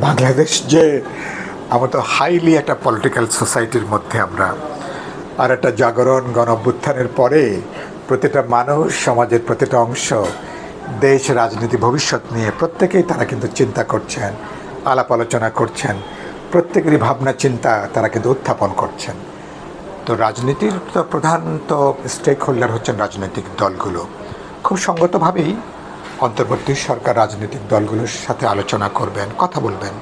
বাংলাদেশ যে আমরা তো হাইলি একটা পলিটিক্যাল সোসাইটির মধ্যে আমরা। আর একটা জাগরণ গণ অভ্যুত্থানের পরে প্রতিটা মানুষ, সমাজের প্রতিটা অংশ, দেশ, রাজনীতি, ভবিষ্যৎ নিয়ে প্রত্যেকেই তারা কিন্তু চিন্তা করছেন, আলাপ আলোচনা করছেন। প্রত্যেকেরই ভাবনা, চিন্তা তারা কিন্তু উত্থাপন করছেন। তো রাজনীতির তো প্রধান তো স্টেক হোল্ডার হচ্ছেন রাজনৈতিক দলগুলো। খুব সঙ্গতভাবেই অন্তর্বর্তী সরকার রাজনৈতিক দলগুলোর সাথে আলোচনা করবেন, কথা বলবেন,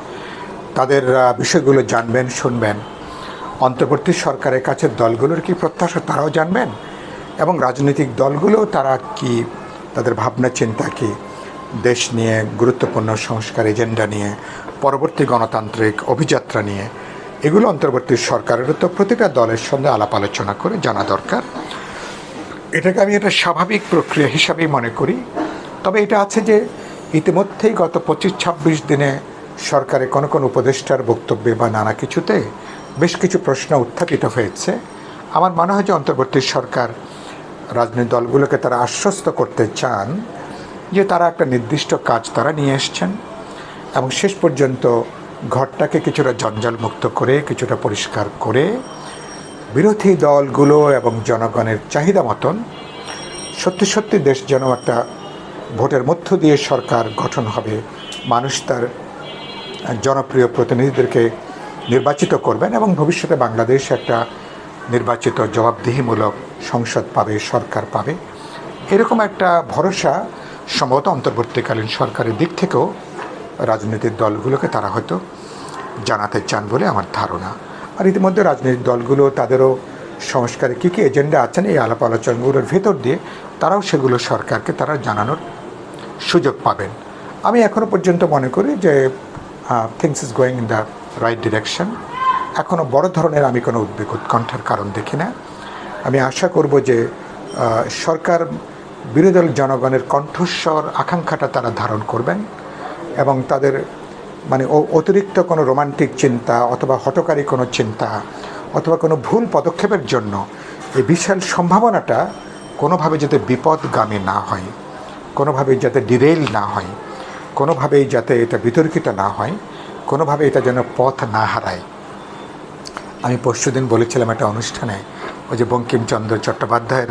তাদের বিষয়গুলো জানবেন, শুনবেন। অন্তর্বর্তী সরকারের কাছে দলগুলোর কি প্রত্যাশা তারাও জানবেন? এবং রাজনৈতিক দলগুলো তারা কি, তাদের ভাবনা, চিন্তা কি? দেশ নিয়ে গুরুত্বপূর্ণ সংস্কার এজেন্ডা নিয়ে, পরবর্তী গণতান্ত্রিক অভিযাত্রা নিয়ে, এগুলো অন্তর্বর্তী সরকারেরও তো প্রতিটা দলের সঙ্গে আলাপ আলোচনা করে জানা দরকার। এটাকে আমি একটা স্বাভাবিক প্রক্রিয়া হিসাবেই মনে করি। তবে এটা আছে যে ইতিমধ্যেই গত পঁচিশ ছাব্বিশ দিনে সরকারের কোনো কোনো উপদেষ্টার বক্তব্যে বা নানা কিছুতে বেশ কিছু প্রশ্ন উত্থাপিত হয়েছে। আমার মনে হয় যে অন্তর্বর্তী সরকার, রাজনৈতিক দলগুলোকে তারা আশ্বস্ত করতে চান যে তারা একটা নির্দিষ্ট কাজ তারা নিয়ে এসছেন এবং শেষ পর্যন্ত ঘরটাকে কিছুটা জঞ্জাল মুক্ত করে, কিছুটা পরিষ্কার করে বিরোধী দলগুলো এবং জনগণের চাহিদা মতন সত্যি সত্যি দেশ যেন একটা ভোটের মধ্য দিয়ে সরকার গঠন হবে, মানুষ তার জনপ্রিয় প্রতিনিধিদেরকে নির্বাচিত করবেন এবং ভবিষ্যতে বাংলাদেশ একটা নির্বাচিত জবাবদিহিমূলক সংসদ পাবে, সরকার পাবে। এরকম একটা ভরসা সম্ভবত অন্তর্বর্তীকালীন সরকারের দিক থেকেও রাজনৈতিক দলগুলোকে তারা হয়তো জানাতে চান বলে আমার ধারণা। আর ইতিমধ্যে রাজনৈতিক দলগুলো তাদেরও সংস্কারে কী কী এজেন্ডা আছেন এই আলাপ আলোচনাগুলোর ভেতর দিয়ে তারাও সেগুলো সরকারকে তারা জানানোর সুযোগ পাবেন। আমি এখনও পর্যন্ত মনে করি যে things is going in the right direction এখনও বড় ধরনের আমি কোনো উদ্বেগ উৎকণ্ঠার কারণ দেখি না। আমি আশা করব যে সরকার বিরোধী দল জনগণের কণ্ঠস্বর, আকাঙ্ক্ষাটা তারা ধারণ করবেন এবং তাদের মানে অতিরিক্ত কোনো রোমান্টিক চিন্তা অথবা হটকারী কোনো চিন্তা অথবা কোনো ভুল পদক্ষেপের জন্য এই বিশাল সম্ভাবনাটা কোনোভাবে যাতে বিপদগামী না হয়। কোনোভাবেই যাতে ডিরেল না হয়, কোনোভাবেই যাতে এটা বিতর্কিত না হয় কোনোভাবে এটা যেন পথ না হারায়। আমি পরশুদিন বলেছিলাম একটা অনুষ্ঠানে, ওই যে বঙ্কিমচন্দ্র চট্টোপাধ্যায়ের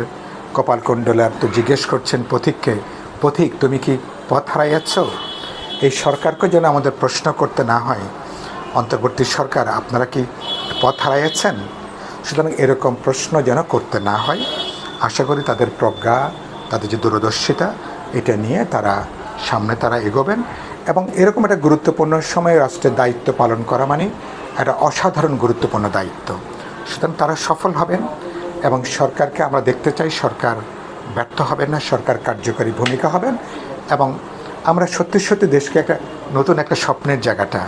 কপালকুণ্ডলার তো জিজ্ঞেস করছেন পথিককে, পথিক, তুমি কি পথ হারাইয়াছ? এই সরকারকে যেন আমাদের প্রশ্ন করতে না হয়, অন্তর্বর্তী সরকার, আপনারা কি পথ হারাইয়াছেন? সুতরাং এরকম প্রশ্ন যেন করতে না হয়, আশা করি তাদের প্রজ্ঞা, তাদের যে দূরদর্শিতা এটা নিয়ে তারা সামনে তারা এগোবেন এবং এরকম একটা গুরুত্বপূর্ণ সময়ে রাষ্ট্রের দায়িত্ব পালন করা মানে একটা অসাধারণ গুরুত্বপূর্ণ দায়িত্ব। সুতরাং তারা সফল হবেন এবং সরকারকে আমরা দেখতে চাই, সরকার ব্যর্থ হবেন না, সরকার কার্যকরী ভূমিকা হবেন এবং আমরা সত্যি সত্যি দেশকে একটা নতুন একটা স্বপ্নের জায়গাটা,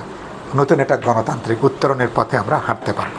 নতুন একটা গণতান্ত্রিক উত্তরণের পথে আমরা হাঁটতে পারব।